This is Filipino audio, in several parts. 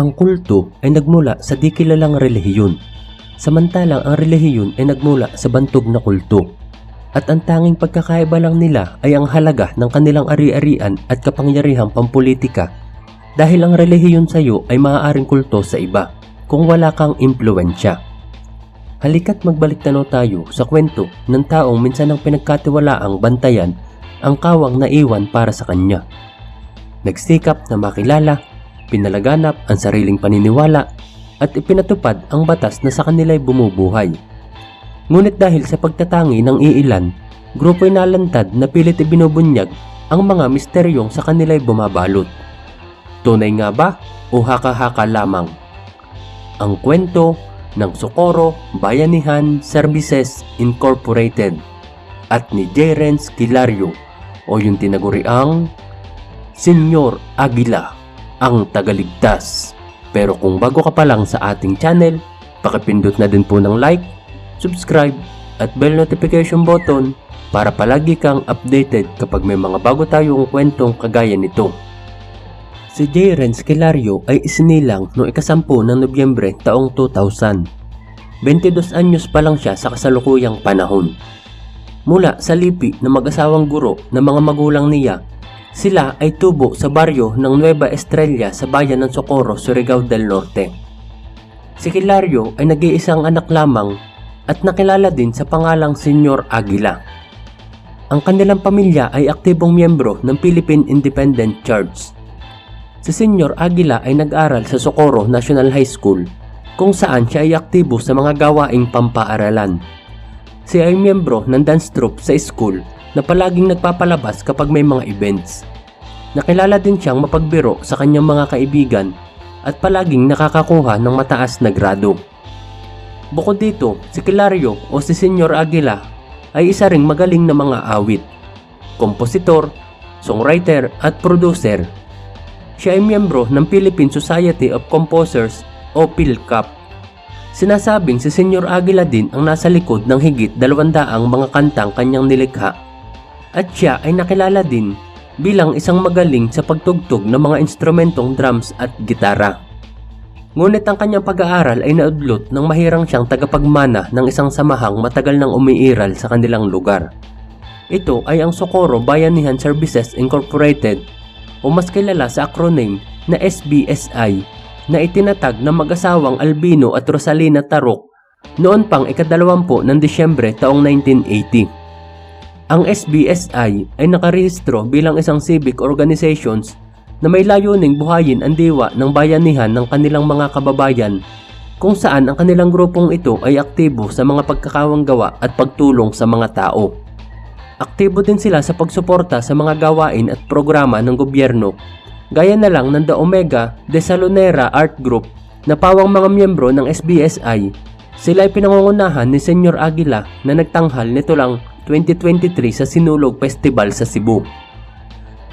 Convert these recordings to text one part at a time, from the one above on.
Ang kulto ay nagmula sa di kilalang relihiyon, samantalang ang relihiyon ay nagmula sa bantog na kulto. At ang tanging pagkakaiba lang nila ay ang halaga ng kanilang ari-arian at kapangyarihang pampolitika dahil ang relihiyon sa iyo ay maaaring kulto sa iba kung wala kang impluensya. Halika't magbalik tanaw tayo sa kwento ng taong minsan ang pinagkatiwalaang bantayan ang kawang naiwan para sa kanya. Nagsikap na makilala, pinalaganap ang sariling paniniwala at ipinatupad ang batas na sa kanila'y bumubuhay. Ngunit dahil sa pagtatangi ng iilan, grupo'y nalantad na pilit ibinubunyag ang mga misteryong sa kanila'y bumabalot. Tunay nga ba o haka-haka lamang? Ang kwento ng Socorro Bayanihan Services Incorporated at ni J. Renz Kilario o yung tinaguriang Senyor Aguila ang tagaligtas. Pero kung bago ka pa lang sa ating channel, pakipindot na din po ng like, subscribe at bell notification button para palagi kang updated kapag may mga bago tayong kwentong kagaya nito. Si J. Renz Kilario ay isinilang noong ikasampu ng Nobyembre taong 2000. 22 anyos pa lang siya sa kasalukuyang panahon. Mula sa lipi ng mag-asawang guro ng mga magulang niya, sila ay tubo sa baryo ng Nueva Estrella sa bayan ng Socorro, Surigao del Norte. Si Kilario ay nag-iisang anak lamang at nakilala din sa pangalang Senyor Aguila. Ang kanilang pamilya ay aktibong miyembro ng Philippine Independent Church. Si Senyor Aguila ay nag-aral sa Socorro National High School kung saan siya ay aktibo sa mga gawaing pampaaralan. Siya ay miyembro ng dance troupe sa school na palaging nagpapalabas kapag may mga events. Nakilala din siyang mapagbiro sa kanyang mga kaibigan at palaging nakakakuha ng mataas na grado. Bukod dito, si Kilario o si Senyor Aguila ay isa ring magaling na mga awit, kompositor, songwriter at producer. Siya ay miyembro ng Philippine Society of Composers o PhilCap. Sinasabing si Senyor Aguila din ang nasa likod ng higit dalawandaang mga kantang kanyang nilikha at siya ay nakilala din bilang isang magaling sa pagtugtog ng mga instrumentong drums at gitara. Ngunit ang kanyang pag-aaral ay naudlot nang mahirang siyang tagapagmana ng isang samahang matagal nang umiiral sa kanilang lugar. Ito ay ang Socorro Bayanihan Services Incorporated o mas kilala sa acronym na SBSI na itinatag ng mag-asawang Albino at Rosalina Tarok noon pang ikadalawampu ng Disyembre taong 1980. Ang SBSI ay nakarehistro bilang isang civic organizations na may layuning buhayin ang diwa ng bayanihan ng kanilang mga kababayan kung saan ang kanilang grupong ito ay aktibo sa mga pagkakawanggawa at pagtulong sa mga tao. Aktibo din sila sa pagsuporta sa mga gawain at programa ng gobyerno gaya na lang ng The Omega de Salonera Art Group na pawang mga miyembro ng SBSI. Sila ay pinangungunahan ni Senyor Aguila na nagtanghal nito lang 2023 sa Sinulog Festival sa Cebu.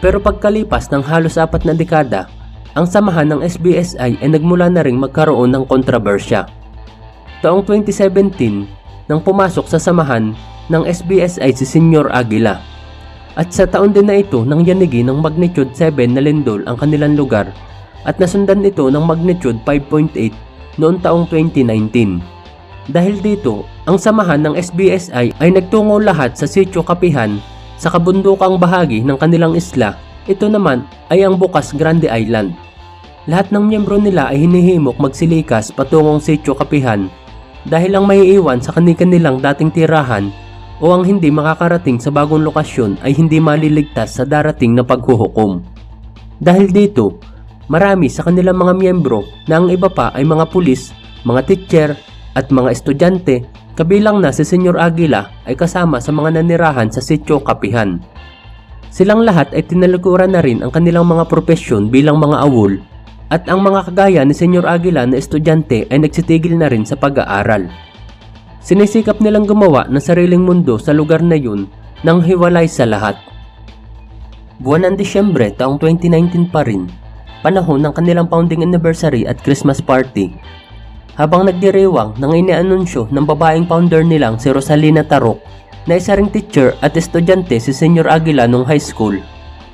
Pero pagkalipas ng halos apat na dekada, ang samahan ng SBSI ay nagmula na ring magkaroon ng kontrobersya. Taong 2017, nang pumasok sa samahan ng SBSI si Senyor Aguila. At sa taon din na ito nang yanigi ng magnitude 7 na lindol ang kanilang lugar at nasundan ito ng magnitude 5.8 noong taong 2019. Dahil dito, ang samahan ng SBSI ay nagtungo lahat sa Sitio Kapihan sa kabundukang bahagi ng kanilang isla. Ito naman ay ang bukas Grande Island. Lahat ng miyembro nila ay hinihimok magsilikas patungong Sitio Kapihan dahil ang maiiwan sa kanilang dating tirahan o ang hindi makakarating sa bagong lokasyon ay hindi maliligtas sa darating na paghuhukom. Dahil dito, marami sa kanilang mga miyembro na ang iba pa ay mga pulis, mga teacher at mga estudyante kabilang na si Senyor Aguila ay kasama sa mga nanirahan sa sityo Kapihan. Silang lahat ay tinalikuran na rin ang kanilang mga propesyon bilang mga awol at ang mga kagaya ni Senyor Aguila na estudyante ay nagsitigil na rin sa pag-aaral. Sinisikap nilang gumawa ng sariling mundo sa lugar na yun nang hiwalay sa lahat. Buwan ng Disyembre taong 2019 pa rin, panahon ng kanilang founding anniversary at Christmas party. Habang nagdiriwang nang inianunsyo ng babaeng founder nilang si Rosalina Tarok na isa ring teacher at estudyante si Senyor Aguila nung high school,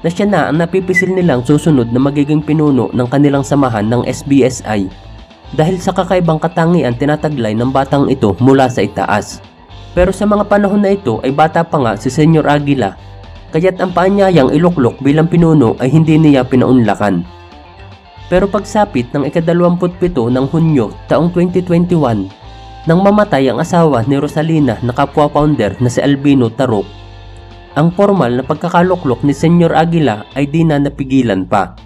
na siya na ang napipisil nilang susunod na magiging pinuno ng kanilang samahan ng SBSI dahil sa kakaibang katangian tinataglay ng batang ito mula sa itaas. Pero sa mga panahon na ito ay bata pa nga si Senyor Aguila kaya't ang paanyayang iluklok bilang pinuno ay hindi niya pinaunlakan. Pero pagsapit ng ikadalawamputpito ng Hunyo taong 2021, nang mamatay ang asawa ni Rosalina na kapwa-founder na si Albino Tarok, ang formal na pagkakaluklok ni Senyor Aguila ay di na napigilan pa.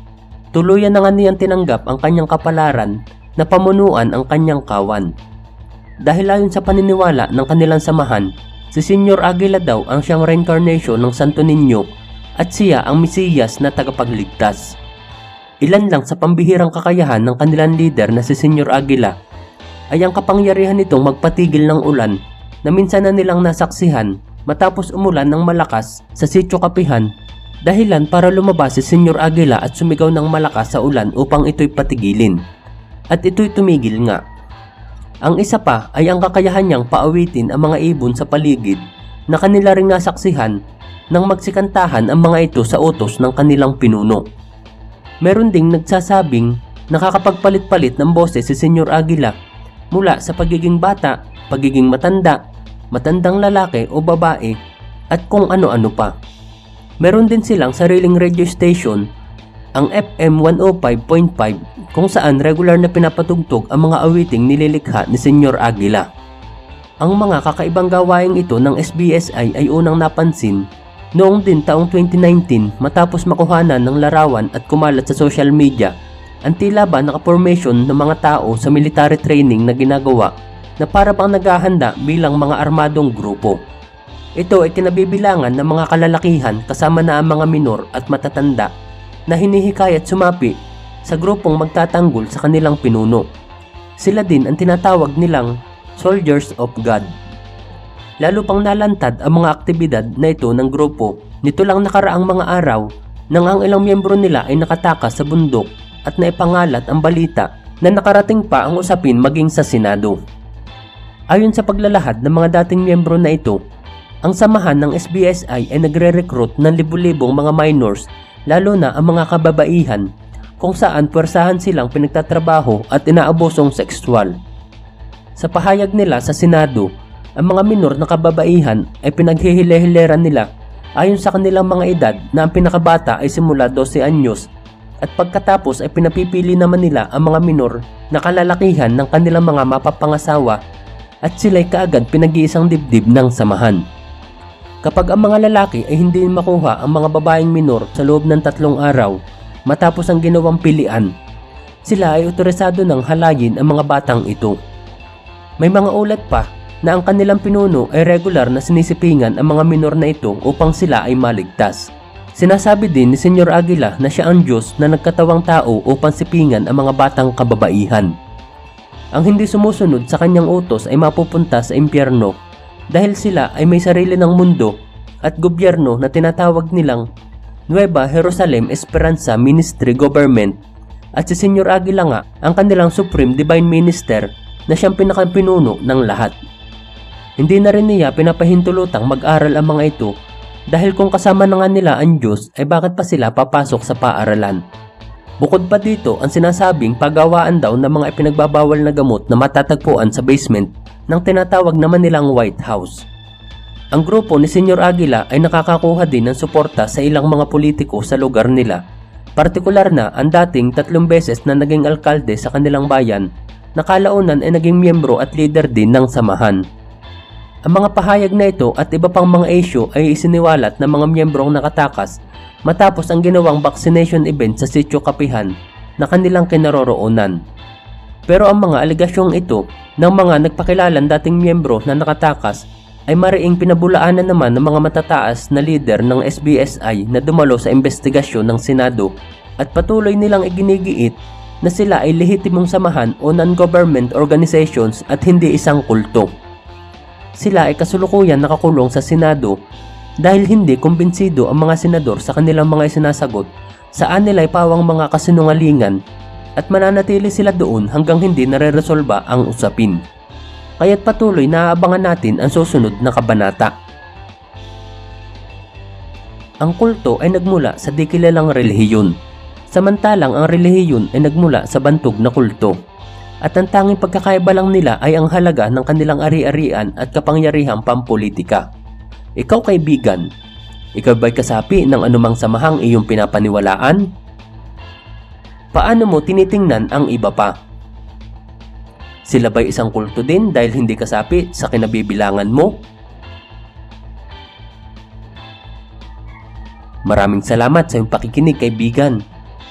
Tuluyan na nga niyang tinanggap ang kanyang kapalaran na pamunuan ang kanyang kawan. Dahil ayon sa paniniwala ng kanilang samahan, si Senyor Aguila daw ang siyang reincarnation ng Santo Niño at siya ang Mesiyas na tagapagligtas. Ilan lang sa pambihirang kakayahan ng kanilang leader na si Senyor Aguila ay ang kapangyarihan nitong magpatigil ng ulan na minsan na nilang nasaksihan matapos umulan ng malakas sa sitio Kapihan dahilan para lumabas si Senyor Aguila at sumigaw ng malakas sa ulan upang ito'y patigilin. At ito'y tumigil nga. Ang isa pa ay ang kakayahan niyang paawitin ang mga ibon sa paligid na kanila ring nasaksihan nang magsikantahan ang mga ito sa utos ng kanilang pinuno. Meron ding nagsasabing nakakapagpalit-palit ng boses si Senyor Aguila mula sa pagiging bata, pagiging matanda, matandang lalaki o babae at kung ano-ano pa. Meron din silang sariling radio station, ang FM 105.5 kung saan regular na pinapatugtog ang mga awiting nililikha ni Senyor Aguila. Ang mga kakaibang gawaing ito ng SBSI ay unang napansin Noong din taong 2019 matapos makuhanan ng larawan at kumalat sa social media ang tila ba nakapormation ng mga tao sa military training na ginagawa na para bang naghahanda bilang mga armadong grupo. Ito ay kinabibilangan ng mga kalalakihan kasama na ang mga minor at matatanda na hinihikayat sumapi sa grupong magtatanggol sa kanilang pinuno. Sila din ang tinatawag nilang Soldiers of God. Lalo pang nalantad ang mga aktibidad na ito ng grupo nito lang nakaraang mga araw nang ang ilang miyembro nila ay nakatakas sa bundok at naipangalat ang balita na nakarating pa ang usapin maging sa Senado. Ayon sa paglalahad ng mga dating miyembro na ito, ang samahan ng SBSI ay nagre-recruit ng libu-libong mga minors lalo na ang mga kababaihan kung saan puwersahan silang pinagtatrabaho at inaabosong sexual. Sa pahayag nila sa Senado, ang mga minor na kababaihan ay pinaghihile-hileran nila ayon sa kanilang mga edad na ang pinakabata ay simula 12 anyos at pagkatapos ay pinapipili naman nila ang mga minor na kalalakihan ng kanilang mga mapapangasawa at sila'y kaagad pinag-iisang dibdib ng samahan. Kapag ang mga lalaki ay hindi makuha ang mga babaeng minor sa loob ng tatlong araw matapos ang ginawang pilian, sila ay otorisado ng halayin ang mga batang ito. May mga ulat pa na ang kanilang pinuno ay regular na sinisipingan ang mga minor na ito upang sila ay maligtas. Sinasabi din ni Senyor Aguila na siya ang Diyos na nagkatawang tao upang sipingan ang mga batang kababaihan. Ang hindi sumusunod sa kanyang utos ay mapupunta sa impyerno dahil sila ay may sarili ng mundo at gobyerno na tinatawag nilang Nueva Jerusalem Esperanza Ministry Government at si Senyor Aguila nga ang kanilang Supreme Divine Minister na siyang pinakapinuno ng lahat. Hindi na rin niya pinapahintulutang mag-aral ang mga ito dahil kung kasama na nga nila ang Diyos ay bakit pa sila papasok sa paaralan. Bukod pa dito ang sinasabing pagawaan daw ng mga ipinagbabawal na gamot na matatagpuan sa basement ng tinatawag naman nilang White House. Ang grupo ni Senyor Aguila ay nakakakuha din ng suporta sa ilang mga politiko sa lugar nila. Partikular na ang dating tatlong beses na naging alkalde sa kanilang bayan na kalaunan ay naging miyembro at leader din ng samahan. Ang mga pahayag na ito at iba pang mga issue ay isiniwalat ng mga miyembrong nakatakas matapos ang ginawang vaccination event sa Sitio Kapihan na kanilang kinaroroonan. Pero ang mga aligasyong ito ng mga nagpakilalan dating miyembro na nakatakas ay mariing pinabulaanan naman ng mga matataas na leader ng SBSI na dumalo sa investigasyon ng Senado at patuloy nilang iginigiit na sila ay lehitimong samahan o non-government organizations at hindi isang kulto sila ay kasulukuyan nakakulong sa Senado dahil hindi kumbinsido ang mga senador sa kanilang mga isinasagot saan nila ay pawang mga kasinungalingan at mananatili sila doon hanggang hindi nare-resolba ang usapin. Kaya't patuloy na aabangan natin ang susunod na kabanata. Ang kulto ay nagmula sa di relihiyon, samantalang ang relihiyon ay nagmula sa bantog na kulto. At ang tanging pagkakaiba lang nila ay ang halaga ng kanilang ari-arian at kapangyarihang pampolitika. Ikaw kaibigan, ikaw ba'y kasapi ng anumang samahang iyong pinapaniwalaan? Paano mo tinitingnan ang iba pa? Sila ba'y isang kulto din dahil hindi kasapi sa kinabibilangan mo? Maraming salamat sa iyong pakikinig kaibigan.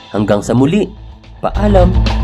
Hanggang sa muli. Paalam.